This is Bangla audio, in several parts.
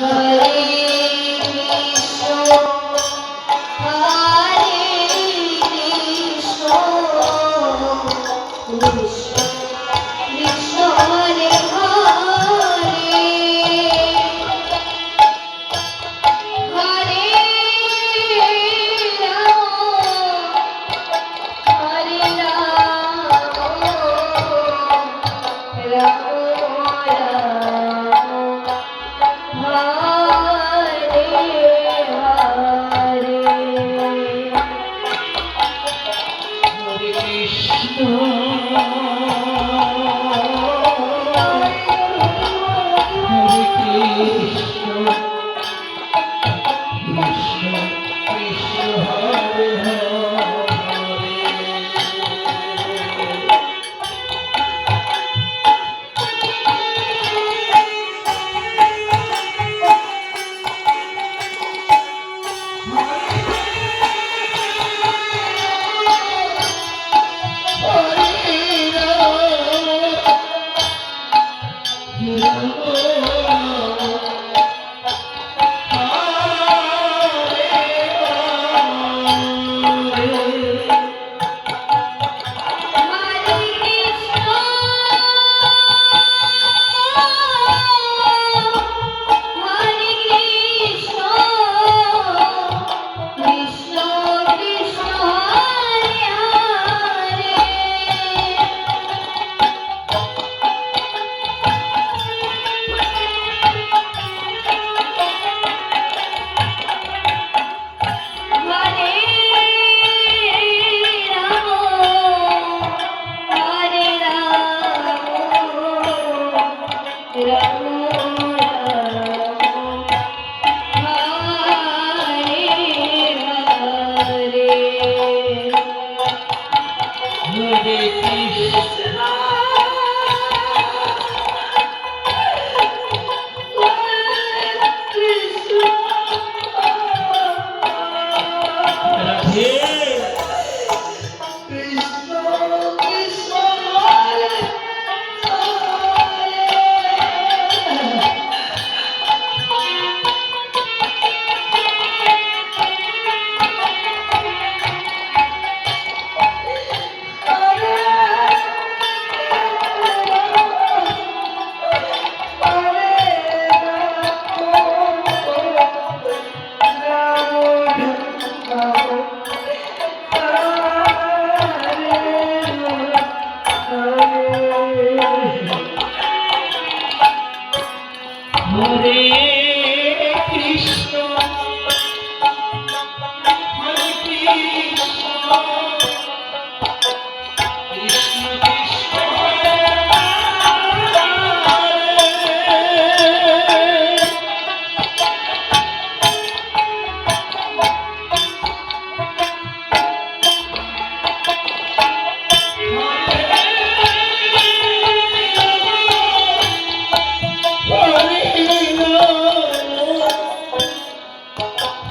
Amém. Yeah.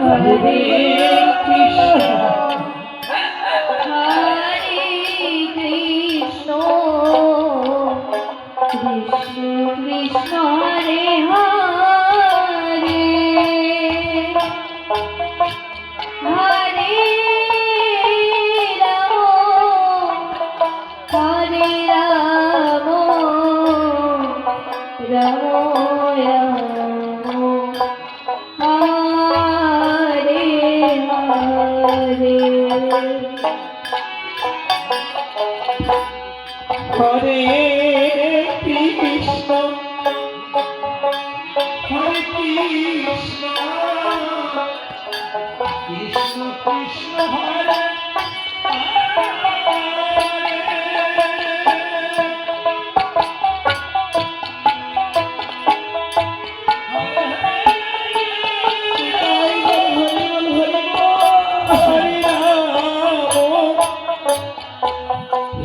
হরে হরে কৃষ্ণ। হরে কৃষ্ণ। কৃষ্ণ কৃষ্ণ হরে হরে রাম।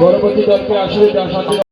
পরবর্তী দলকে আসলে